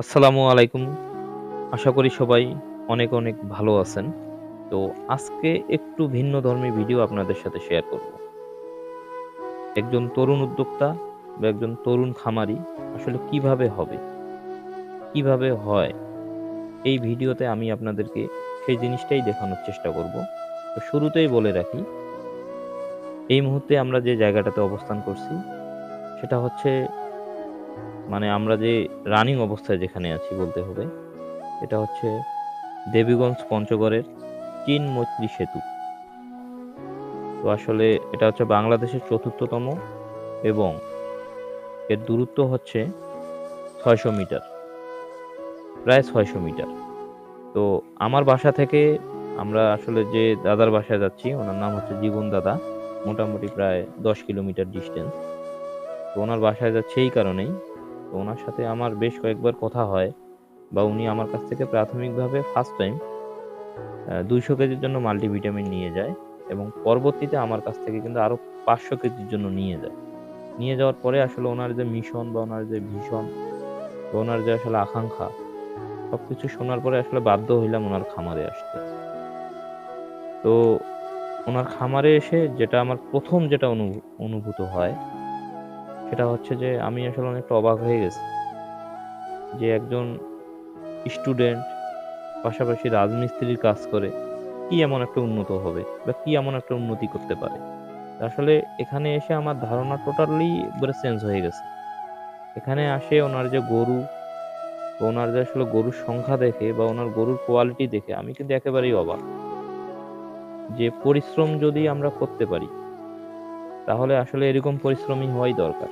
আসসালামু আলাইকুম। আশা করি সবাই অনেক, অনেক ভালো আছেন। তো আজকে একটু ভিন্ন ধর্মী ভিডিও আপনাদের সাথে শেয়ার করব। একজন তরুণ উদ্যোক্তা বা একজন তরুণ খামারি আসলে কীভাবে হবে? কীভাবে হয়? এই ভিডিওতে আমি আপনাদেরকে সেই জিনিসটাই দেখানোর চেষ্টা করব। তো শুরুতেই বলে রাখি এই মুহূর্তে আমরা যে জায়গাটাতে অবস্থান করছি সেটা হচ্ছে মানে আমরা যে রানিং অবস্থায় যেখানে আছি বলতে হবে, এটা হচ্ছে দেবীগঞ্জ পঞ্চগড়ের চীন মৈত্রী সেতু। তো আসলে এটা হচ্ছে বাংলাদেশের চতুর্থতম এবং এর দূরত্ব হচ্ছে ছয়শো মিটার, প্রায় ছয়শো মিটার। তো আমার বাসা থেকে আমরা আসলে যে দাদার বাসায় যাচ্ছি, ওনার নাম হচ্ছে জীবন দাদা, মোটামুটি প্রায় দশ কিলোমিটার ডিস্টেন্স তো ওনার বাসায় যাচ্ছে এই কারণেই। তো ওনার সাথে আমার বেশ কয়েকবার কথা হয় বা উনি আমার কাছ থেকে প্রাথমিকভাবে ফার্স্ট টাইম দুইশো কেজির জন্য মাল্টিভিটামিন নিয়ে যায় এবং পরবর্তীতে আমার কাছ থেকে কিন্তু আরও পাঁচশো কেজির জন্য নিয়ে যায়। নিয়ে যাওয়ার পরে আসলে ওনার যে মিশন বা ওনার যে ভীষণ বা ওনার যে আসলে আকাঙ্ক্ষা সব কিছু শোনার পরে আসলে বাধ্য হইলাম ওনার খামারে আসতে। তো ওনার খামারে এসে যেটা আমার প্রথম যেটা অনুভূত হয় সেটা হচ্ছে যে আমি আসলে অনেকটা অবাক হয়ে গেছি যে একজন স্টুডেন্ট পাশাপাশি রাজমিস্ত্রির কাজ করে কি এমন একটা উন্নত হবে বা কি এমন একটা উন্নতি করতে পারে। আসলে এখানে এসে আমার ধারণা টোটালি একবারে চেঞ্জ হয়ে গেছে। এখানে আসে ওনার যে গরু ওনার যে আসলে গরুর সংখ্যা দেখে বা ওনার গরুর কোয়ালিটি দেখে আমি কিন্তু একেবারেই অবাক। যে পরিশ্রম যদি আমরা করতে পারি তাহলে আসলে এরকম পরিশ্রমী হওয়াই দরকার।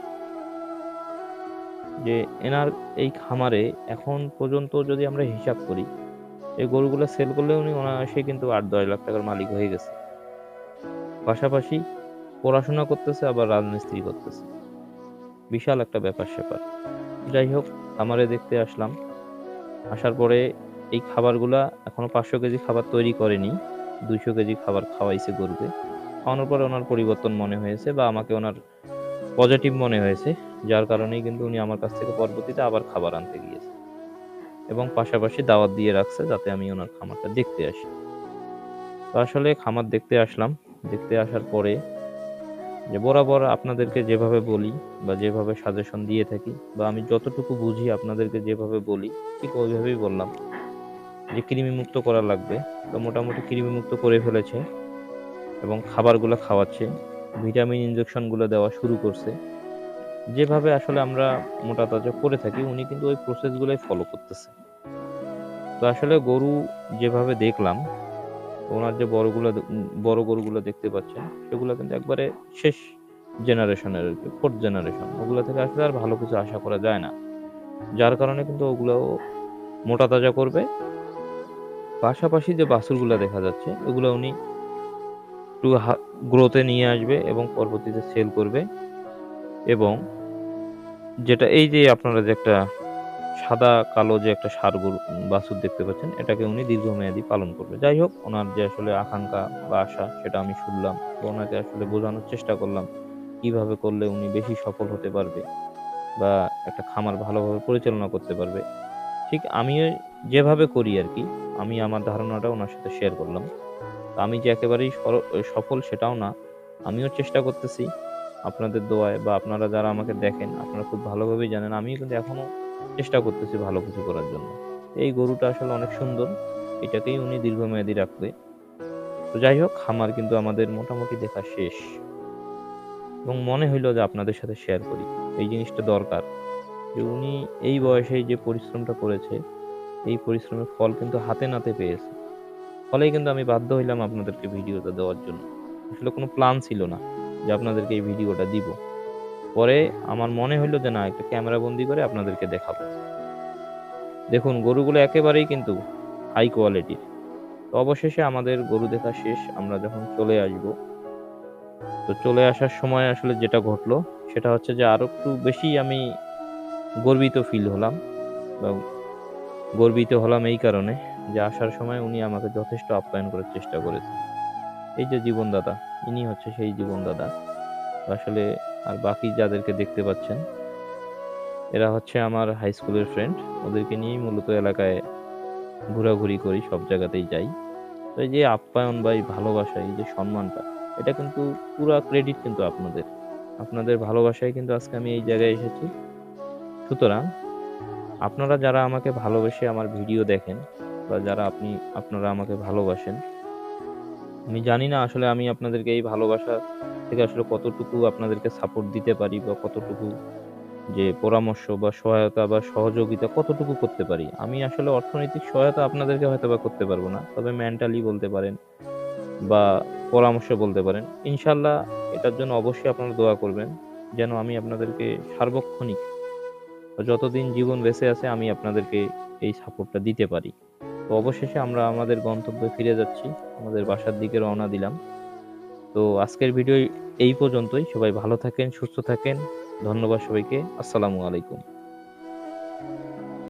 যে এনার এই খামারে এখন পর্যন্ত যদি আমরা হিসাব করি, এই গরুগুলো সেল করলে উনি অনায়াসে কিন্তু আট দশ লাখ টাকার মালিক হয়ে গেছে। পাশাপাশি পড়াশোনা করতেছে, আবার রাজমিস্ত্রি করতেছে। বিশাল একটা ব্যাপার স্যাপার। যাই হোক, খামারে দেখতে আসলাম। আসার পরে এই খাবারগুলা এখনও পাঁচশো কেজি খাবার তৈরি করেনি। দুইশো কেজি খাবার খাওয়াইছে গরুকে। খাওয়ানোর পরে ওনার পরিবর্তন মনে হয়েছে বা আমাকে ওনার পজিটিভ মনে হয়েছে, যার কারণেই কিন্তু উনি আমার কাছ থেকে পরবর্তীতে আবার খাবার আনতে গিয়েছে এবং পাশাপাশি দাওয়াত দিয়ে রাখছে যাতে আমি ওনার খামারটা দেখতে আসি। তো আসলে খামার দেখতে আসলাম, দেখতে আসার পরে যে বরাবর আপনাদেরকে যেভাবে বলি বা যেভাবে সাজেশন দিয়ে থাকি বা আমি যতটুকু বুঝি আপনাদেরকে যেভাবে বলি, ঠিক ওইভাবেই বললাম যে কৃমি মুক্ত করা লাগবে। তো মোটামুটি কৃমি মুক্ত করে ফেলেছে। এবং খাবারগুলো খাওয়াচ্ছে, ভিটামিন ইনজেকশনগুলো দেওয়া শুরু করছে। যেভাবে আসলে আমরা মোটা তাজা করে থাকি, উনি কিন্তু ওই প্রসেসগুলোই ফলো করতেছে। তো আসলে গরু যেভাবে দেখলাম, ওনার যে বড়গুলো বড় গরুগুলো দেখতে পাচ্ছেন, সেগুলো কিন্তু একবারে শেষ জেনারেশনের আর কি ফোর্থ জেনারেশন ওগুলো থেকে আসলে আর ভালো কিছু আশা করা যায় না। যার কারণে কিন্তু ওগুলো মোটা তাজা করবে। পাশাপাশি যে বাছুরগুলো দেখা যাচ্ছে, ওগুলো উনি একটু গ্রোথে নিয়ে আসবে এবং পরবর্তীতে সেল করবে। এবং যেটা এই যে আপনারা যে একটা সাদা, কালো যে একটা সার বাছুর দেখতে পাচ্ছেন, এটাকে উনি দীর্ঘমেয়াদী পালন করবে। যাই হোক, ওনার যে আসলে আকাঙ্ক্ষা বা আশা, সেটা আমি শুনলাম। ওনাকে আসলে বোঝানোর চেষ্টা করলাম, কীভাবে করলে উনি বেশি সফল হতে পারবে বা একটা খামার ভালোভাবে পরিচালনা করতে পারবে। ঠিক আমিও যেভাবে করি আর কি, আমি আমার ধারণাটা ওনার সাথে শেয়ার করলাম। আমি যে একেবারেই সফল সেটাও না, আমিও চেষ্টা করতেছি আপনাদের দোয়ায় বা আপনারা যারা আমাকে দেখেন, আপনারা খুব ভালোভাবেই জানেন, আমিও কিন্তু এখনও চেষ্টা করতেছি ভালো কিছু করার জন্য। এই গরুটা আসলে অনেক সুন্দর, এটাকেই উনি দীর্ঘমেয়াদী রাখবে। তো যাই হোক খামার কিন্তু আমাদের মোটামুটি দেখা শেষ। এবং মনে হইল যে আপনাদের সাথে শেয়ার করি, এই জিনিসটা দরকার। যে উনি এই বয়সে যে পরিশ্রমটা করেছে, এই পরিশ্রমের ফল কিন্তু হাতে নাতে পেয়েছে। ফলেই কিন্তু আমি বাধ্য হইলাম আপনাদেরকে ভিডিওটা দেওয়ার জন্য। আসলে কোনো প্ল্যান ছিল না যে আপনাদেরকে এই ভিডিওটা দিব। পরে আমার মনে হইল যে না, একটা ক্যামেরা বন্দি করে আপনাদেরকে দেখাবো। দেখুন, গরুগুলো একেবারেই কিন্তু হাই কোয়ালিটির তো অবশেষে আমাদের গরু দেখা শেষ, আমরা যখন চলে আসব, তো চলে আসার সময় আসলে যেটা ঘটলো, সেটা হচ্ছে যে আরও একটু বেশি আমি গর্বিত ফিল হলাম। বা গর্বিত হলাম এই কারণে। যে আসার সময় উনি আমাকে যথেষ্ট আপ্যায়ন করার চেষ্টা করেছেন। এই যে জীবনদাতা, ইনি হচ্ছে সেই জীবনদাতা। আসলে আর বাকি যাদেরকে দেখতে পাচ্ছেন, এরা হচ্ছে আমার হাই স্কুলের ফ্রেন্ড ওদেরকে নিয়েই মূলত এলাকায় ঘোরাঘুরি করি, সব জায়গাতেই যাই। তো এই যে আপ্যায়ন বা এই ভালোবাসা, এই যে সম্মানটা, এটা কিন্তু পুরা ক্রেডিট কিন্তু আপনাদের। আপনাদের ভালোবাসায় কিন্তু আজকে আমি এই জায়গায় এসেছি। সুতরাং আপনারা যারা আমাকে ভালোবেসে আমার ভিডিও দেখেন বা যারা আপনি, আপনারা আমাকে ভালোবাসেন। আমি জানি না আসলে আমি আপনাদেরকে এই ভালোবাসা থেকে আসলে কতটুকু আপনাদেরকে সাপোর্ট দিতে পারি বা কতটুকু যে পরামর্শ বা সহায়তা বা সহযোগিতা কতটুকু করতে পারি। আমি আসলে অর্থনৈতিক সহায়তা আপনাদেরকে হয়তো বা করতে পারব না, তবে মেন্টালি বলতে পারেন বা পরামর্শ বলতে পারেন। ইনশাল্লাহ এটার জন্য অবশ্যই আপনারা দোয়া করবেন যেন আমি আপনাদেরকে সার্বক্ষণিক যতদিন জীবন বেঁচে আছে আমি আপনাদেরকে এই সাপোর্টটা দিতে পারি। তো অবশেষে আমরা আমাদের গন্তব্যে ফিরে যাচ্ছি। আমাদের বাসার দিকে রওনা দিলাম। তো আজকের ভিডিও এই পর্যন্তই। সবাই ভালো থাকেন, সুস্থ থাকেন। ধন্যবাদ সবাইকে। আসসালামু আলাইকুম।